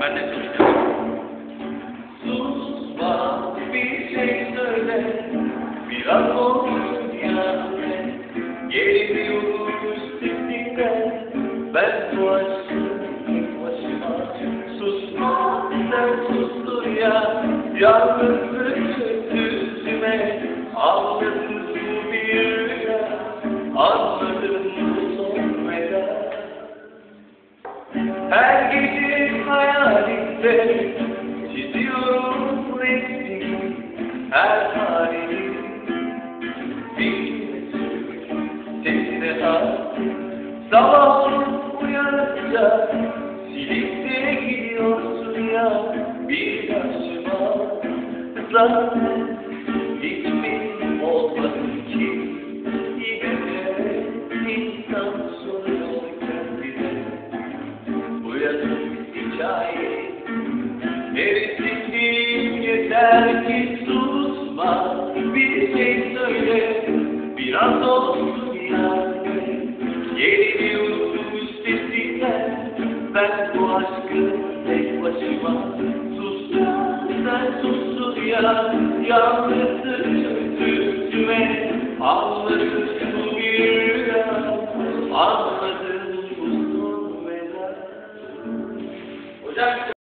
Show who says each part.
Speaker 1: Ben de çalışıyorum.
Speaker 2: Susma bir şey söyle. Biraz olsun ya Geliyorum üstesinden Ben aşkı tek başıma. Susma sen sustur ya. Yalnızlık hayalimde çiziyorum resmini her halini sesle artık sabah uyanınca silip de gidiyorsun ya. Bir karşıma zaten hiç mi olmadı ki insan soruyor kendine bu yazın Neresindim yeter ki susma. Bir şey söyle biraz olsun ya. Yerini unuttum üstesinden Ben bu aşkı tek başıma Sustum. Sen sussun ya. Yalnızsın üstüme. Anladım bu bir rüya Anladım Hocam